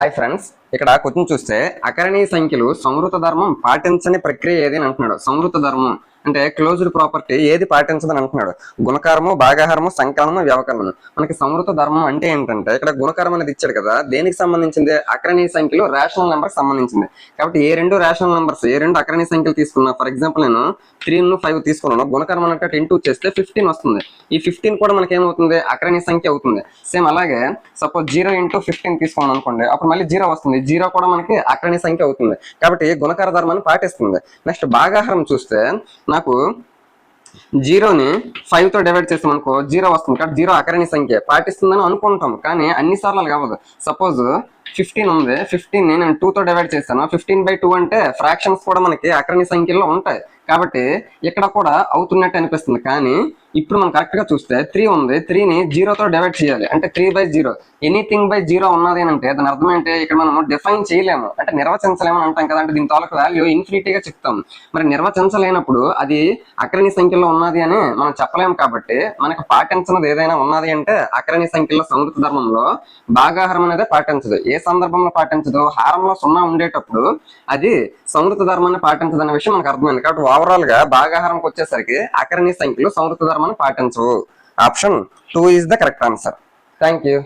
Hi friends ఇక్కడ question చూస్తే అకరణీయ సంఖ్యలు సంవృత ధర్మం పాటించని ప్రక్రియ ఏదని అంటున్నాడు. సంవృత ధర్మం. అంటే క్లోజ్డ్ ప్రాపర్టీ ఏది పాటించదని అంటున్నాడు. గుణకారము భాగాహారము సంకలనము వ్యవకలనము మనకి సంవృత ధర్మం అంటే ఏంటంటే ఇక్కడ గుణకారం అనేది ఇచ్చాడు కదా దేనికి సంబంధించింది? అక్రణీ సంఖ్యలు రేషనల్ నెంబర్ సంబంధించింది. కాబట్టి ఏ రెండు రేషనల్ నెంబర్స్ ఏ రెండు అక్రణీ సంఖ్యలు తీసుకున్నా ఫర్ ఎగ్జాంపుల్ నేను త్రీ ఫైవ్ తీసుకున్నాను గుణకారం అంటే టెన్ టూ చేస్తే ఫిఫ్టీన్ వస్తుంది. ఈ ఫిఫ్టీన్ కూడా మనకి ఏమవుతుంది? అక్రణీ సంఖ్య అవుతుంది. సేమ్ అలాగే సపోజ్ జీరో ఇంటూ ఫిఫ్టీన్ తీసుకున్నాం అనుకోండి అప్పుడు మళ్ళీ జీరో వస్తుంది. జీరో కూడా మనకి అక్రణీ సంఖ్య అవుతుంది. కాబట్టి గుణకార ధర్మాన్ని పాటిస్తుంది? నెక్స్ట్ భాగాహారం చూస్తే నాకు జీరోని ఫైవ్తో డివైడ్ చేస్తాం అనుకో జీరో వస్తుంది. కాబట్టి జీరో అకరణి సంఖ్య పాటిస్తుందని అనుకుంటాం కానీ అన్ని సార్లు అలాగ అవ్వదు సపోజ్ ఫిఫ్టీన్ ఉంది. ఫిఫ్టీన్ నేను టూ తో డివైడ్ చేశాను. ఫిఫ్టీన్ బై టూ అంటే ఫ్రాక్షన్స్ కూడా మనకి అకరణి సంఖ్యలో ఉంటాయి. కాబట్టి ఇక్కడ కూడా అవుతున్నట్టు అనిపిస్తుంది. కానీ ఇప్పుడు మనం కరెక్ట్గా చూస్తే త్రీ ఉంది. త్రీని జీరోతో డివైడ్ చేయాలి. అంటే three by zero anything by zero ఉన్నది అని అంటే దాని అర్థం ఏంటి? ఇక్కడ మనం డిఫైన్ చేయలేము. అంటే నిర్వచించలేము అంటాం కదా అంటే దీని తాలూకు వాల్యూ ఇన్ఫినిటీగా చెప్తాం. మరి నిర్వచించలేనప్పుడు అది అకరణి సంఖ్యలో ఉన్నది అని మనం చెప్పలేము కాబట్టి మనకు పాటించినది ఏదైనా ఉన్నది అంటే అకరణి సంఖ్యలో సమృద్ధ ధర్మంలో భాగాహారం అనేది పాటించదు. ఏ సందర్భంలో పాటించదు హారంలో సున్నా ఉండేటప్పుడు అది సంవృత ధర్మాన్ని పాటించదు అనే విషయం మనకు అర్థమైంది. కాబట్టి ఓవరాల్గా భాగాహారంకి వచ్చేసరికి అకరణి సంఖ్యలు సంవృత ధర్మాన్ని పాటించవు. Option two is the correct answer thank you